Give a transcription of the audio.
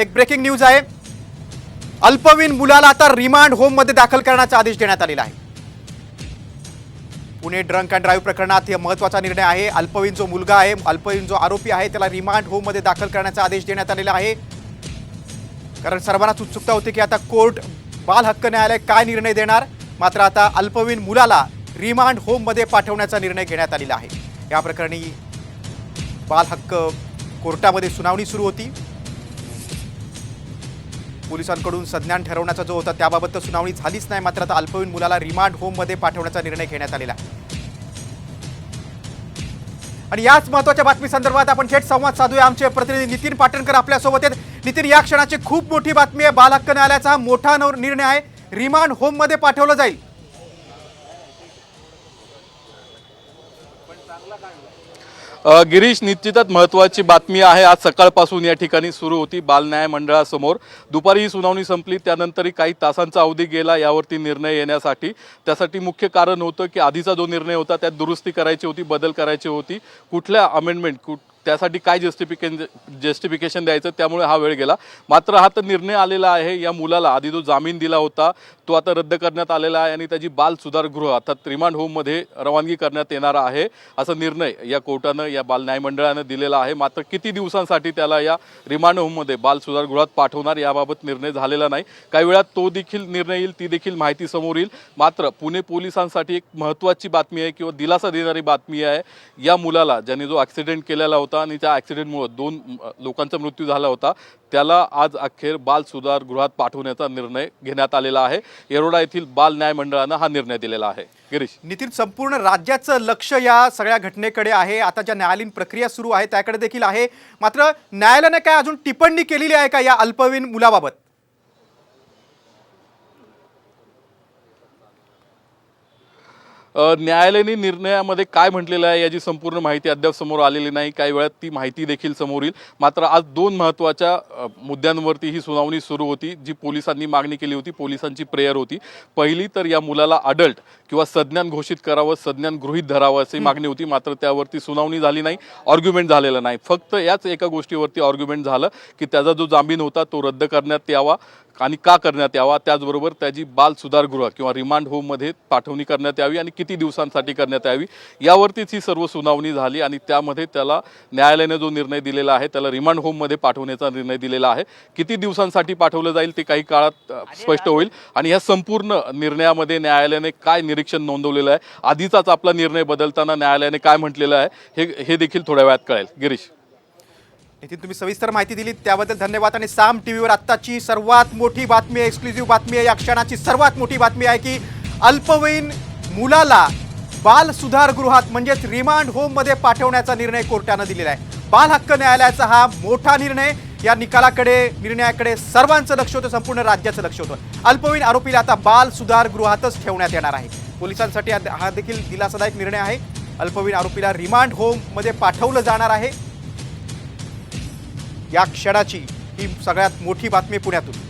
एक breaking news आहे. अल्पवीन मुलाला आता रिमांड होममध्ये दाखल करण्याचा आदेश देण्यात आलेला आहे. पुणे ड्रंक अँड ड्राईव्ह प्रकरणात हे महत्त्वाचा निर्णय आहे. अल्पवीन जो मुलगा आहे अल्पवीन जो आरोपी आहे त्याला रिमांड होममध्ये दाखल करण्याचा आदेश देण्यात आलेला आहे. कारण सर्वांनाच उत्सुकता होती की आता कोर्ट बाल हक्क न्यायालय काय निर्णय देणार? मात्र आता अल्पवीन मुलाला रिमांड होममध्ये पाठवण्याचा निर्णय घेण्यात आलेला आहे. या प्रकरणी बाल हक्क कोर्टामध्ये सुनावणी सुरू होती. पोलिसांकडून संज्ञान ठरवण्याचा जो होता त्याबाबत तर सुनावणी झालीच नाही. मात्र आता अल्पवयीन मुलाला रिमांड होममध्ये पाठवण्याचा निर्णय घेण्यात आलेला आहे. आणि याच महत्त्वाच्या बातमी संदर्भात आपण थेट संवाद साधूया. आमचे प्रतिनिधी नितीन पाटणकर आपल्यासोबत आहेत. नितीन या क्षणाची खूप मोठी बातमी आहे. बाल हक्क न्यायालयाचा मोठा निर्णय आहे. रिमांड होममध्ये पाठवलं जाईल. गिरीश निश्चितच महत्त्वाची बातमी आहे. आज सकाळपासून या ठिकाणी सुरू होती बाल न्याय मंडळासमोर. दुपारी ही सुनावणी संपली. त्यानंतरही काही तासांचा अवधी गेला यावरती निर्णय येण्यासाठी. त्यासाठी मुख्य कारण होतं की आधीचा जो निर्णय होता त्यात दुरुस्ती करायची होती बदल करायची होती. कुठल्या अमेंडमेंट कुठ त्यासाठी काय जस्टिफिकेशन जस्टिफिकेशन द्यायचं त्यामुळे हा वेळ गेला. मात्र हा तर निर्णय आलेला आहे या मुलाला. आधी जो जामीन दिला होता. तो आता रद्द करण्यात आलेला आहे आणि त्याची बाल सुधारगृह अर्थात रिमांड होममध्ये रवानगी करण्यात येणार आहे असा निर्णय या कोर्टानं या बाल न्यायमंडळानं दिलेला आहे. मात्र किती दिवसांसाठी त्याला या रिमांड होममध्ये बाल सुधारगृहात पाठवणार याबाबत निर्णय झालेला नाही. काही वेळात तो देखील निर्णय येईल ती देखील माहिती समोर येईल. मात्र पुणे पोलिसांसाठी एक महत्त्वाची बातमी आहे किंवा दिलासा देणारी बातमी आहे. या मुलाला ज्याने जो ॲक्सिडेंट केलेला होता आणि त्या ॲक्सिडेंटमुळे दोन लोकांचा मृत्यू झाला होता. त्याला आज अखेर बाल सुधारगृहात पाठवण्याचा निर्णय घेण्यात आलेला आहे. येरोडा येथील बाल न्याय मंडळानं हा निर्णय दिलेला आहे. गिरीश. नितीन संपूर्ण राज्याचं लक्ष या सगळ्या घटनेकडे आहे. आता ज्या न्यायालयीन प्रक्रिया सुरू आहे त्याकडे देखील आहे. मात्र न्यायालयाने काय अजून टिप्पणी केलेली आहे का या अल्पवयीन मुलाबाबत? न्यायालयाने निर्णयामध्ये काय म्हटलेलं आहे याची संपूर्ण माहिती अद्याप समोर आलेली नाही. काही वेळात ती माहिती देखील समोर येईल. मात्र आज दोन महत्त्वाच्या मुद्द्यांवरती ही सुनावणी सुरू होती जी पोलिसांनी मागणी केली होती पोलिसांची प्रेयर होती. पहिली तर या मुलाला अडल्ट किंवा संज्ञान घोषित करावं संज्ञान गृहीत धरावं अशी मागणी होती मात्र त्यावरती सुनावणी झाली नाही ऑर्ग्युमेंट झालेलं नाही. फक्त याच एका गोष्टीवरती ऑर्ग्युमेंट झालं की त्याचा जो जामीन होता तो रद्द करण्यात यावा आणि का करण्यात यावा त्याचबरोबर त्याची बाल सुधारगृह किंवा रिमांड होममध्ये पाठवणी करण्यात यावी आणि किती दिवसांसाठी करण्यात यावी यावरतीच ही सर्व सुनावणी झाली आणि त्यामध्ये त्याला न्यायालयाने जो निर्णय दिलेला आहे त्याला रिमांड होममध्ये पाठवण्याचा निर्णय दिलेला आहे. किती दिवसांसाठी पाठवलं जाईल ते काही काळात स्पष्ट होईल. आणि ह्या संपूर्ण निर्णयामध्ये न्यायालयाने काय निरीक्षण नोंदवलेलं आहे. आधीचाच आपला निर्णय बदलताना न्यायालयाने काय म्हटलेलं आहे हे हे देखील थोड्या वेळात कळेल. गिरीश. नितीन तुम्ही सविस्तर माहिती दिली त्याबद्दल धन्यवाद. आणि साम टीव्हीवर आत्ताची सर्वात मोठी बातमी आहे एक्सक्लुझिव्ह बातमी आहे. या क्षणाची सर्वात मोठी बातमी आहे की अल्पवयीन मुलाला बाल सुधारगृहात म्हणजेच रिमांड होममध्ये पाठवण्याचा निर्णय कोर्टानं दिलेला आहे. बाल हक्क न्यायालयाचा हा मोठा निर्णय. या निकालाकडे निर्णयाकडे सर्वांचं लक्ष होतं संपूर्ण राज्याचं लक्ष होतं. अल्पवयीन आरोपीला आता बाल सुधारगृहातच ठेवण्यात येणार आहे. पोलिसांसाठी हा देखील दिलासादायक निर्णय आहे. अल्पवयीन आरोपीला रिमांड होममध्ये पाठवलं जाणार आहे. या क्षणाची ही सगळ्यात मोठी बातमी पुण्यातून.